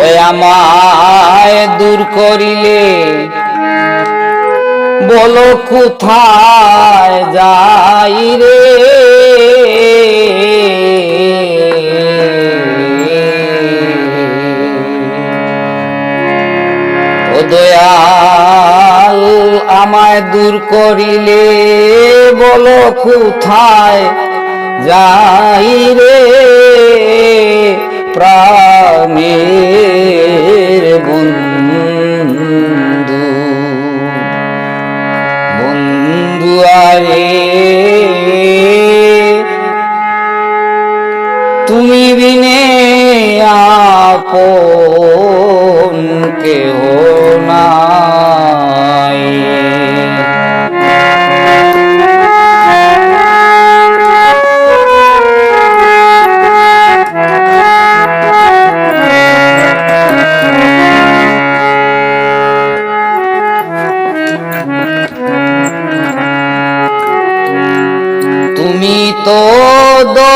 ওই আমায় দূর করিলে বলো কোথায় যাই রে? দয়াল আমায় দূর করিলে বলো কোথায় যাই রে প্রাণের বন্ধু। বন্ধু আরে তো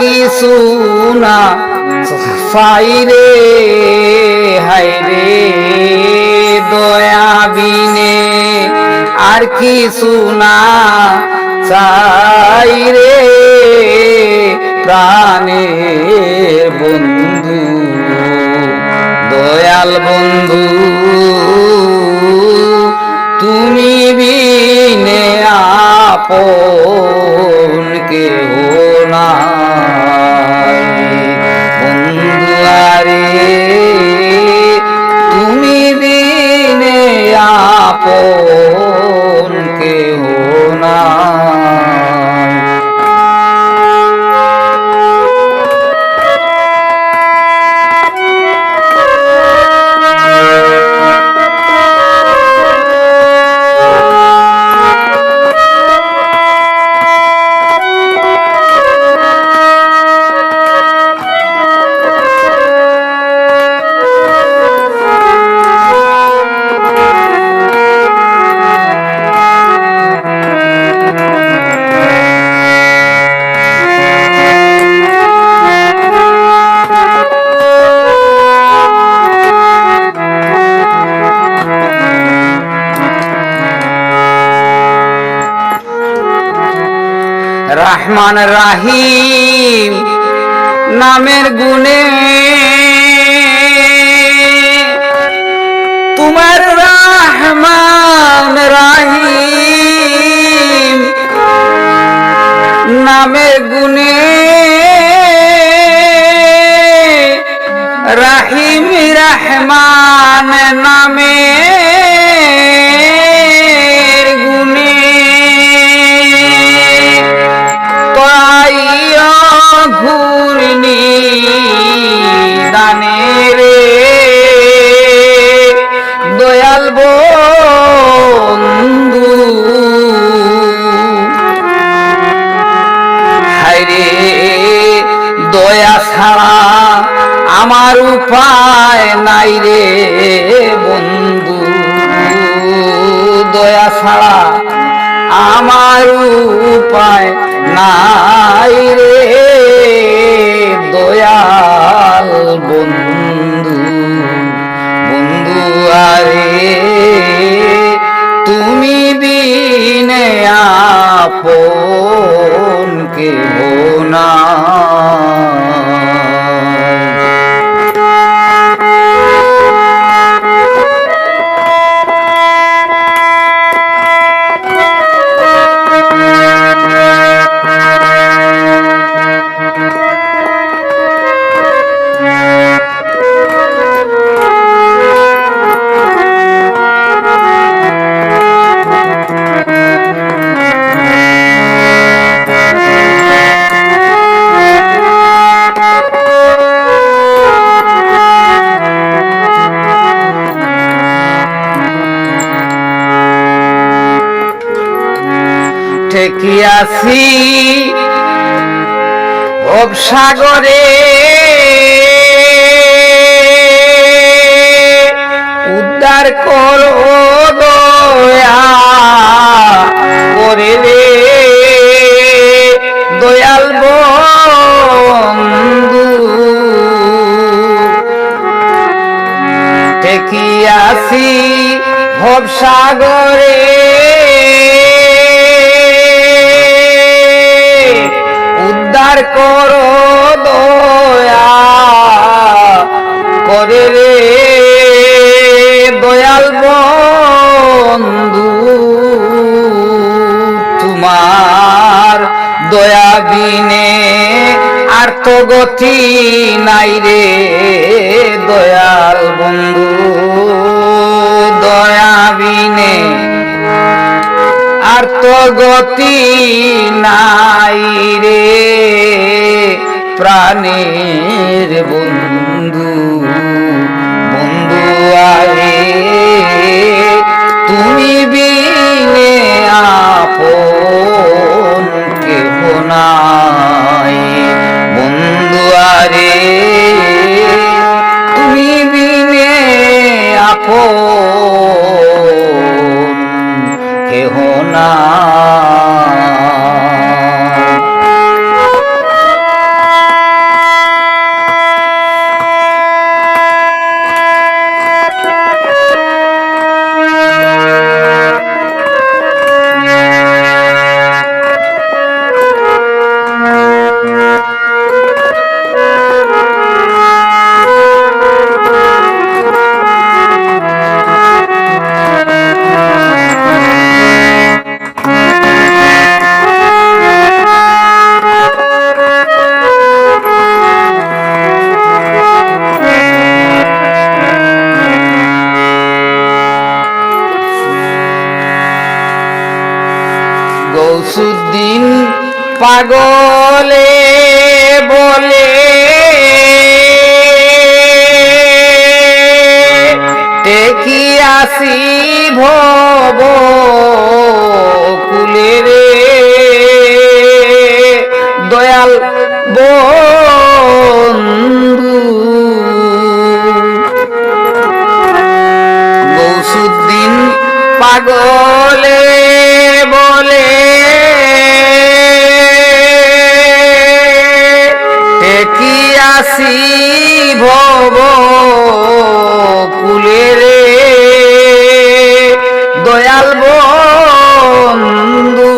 কিছু না সাই রে হাই রে, দয়া বিনে আর কিছু না চাই রে প্রাণের বন্ধু, দয়াল বন্ধু, তুমি বিনে আপন রহমান রাহিম নামের গুণে। তোমার রহমান রাহিম নামের গুণে। রাহিম রহমান নামে। ঘূর্ণি দানে রে। দয়াল বন্ধু। হায়রে দয়া ছাড়া আমার উপায় নাই রে বন্ধু। দয়া ছাড়া আমার উপায় নাই রে দয়াল বন্ধু বন্ধু আরে তুমি বিনে আপন ঠেকিয়াছি সাগরে উদ্ধার করো দয়া করে রে। দয়াল বন্ধু ঠেকিয়াছি ভবসাগরে উদ্ধার করো দয়া। করে রে দয়াল বন্ধু, তোমার দয়া বিনে আর তো গতি নাই রে দয়াল বন্ধু। আর তো গতি নাই রে। প্রাণের বন্ধু বন্ধু আরে, তুমি বিনে আপন কেহ নাই। বন্ধু আরে, তুমি বিনে আপন পাগলে বলে। টেকি আসি ভব কুলে রে। দয়াল বন্ধু। গৌসুদ্দিন পাগলে ভব কুলে রে দয়াল বন্ধু,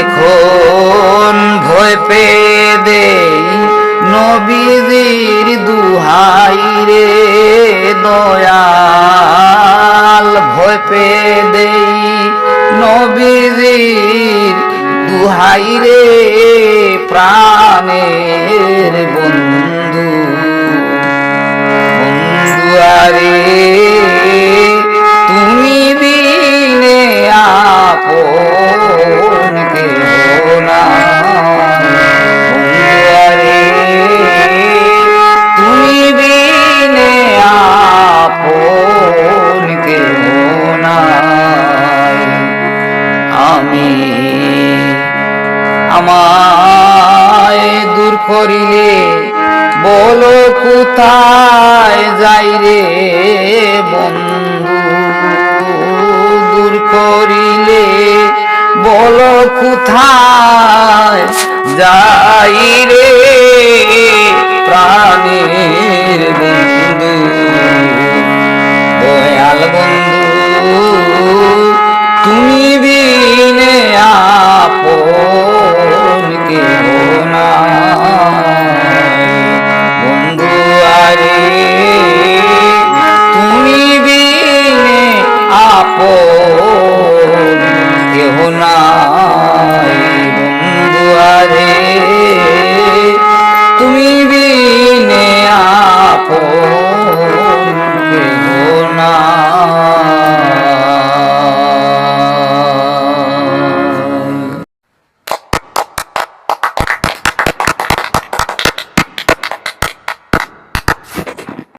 এখন ভয় পেয়ে দেই নবীজির দুহাই রে দয়াল, ভয় পেয়ে দেই নবীজির দুহাই রে প্রাণের কোথায় যাই রে বন্ধু? দূর করিলে বলো কোথায় যাই রে বন্ধু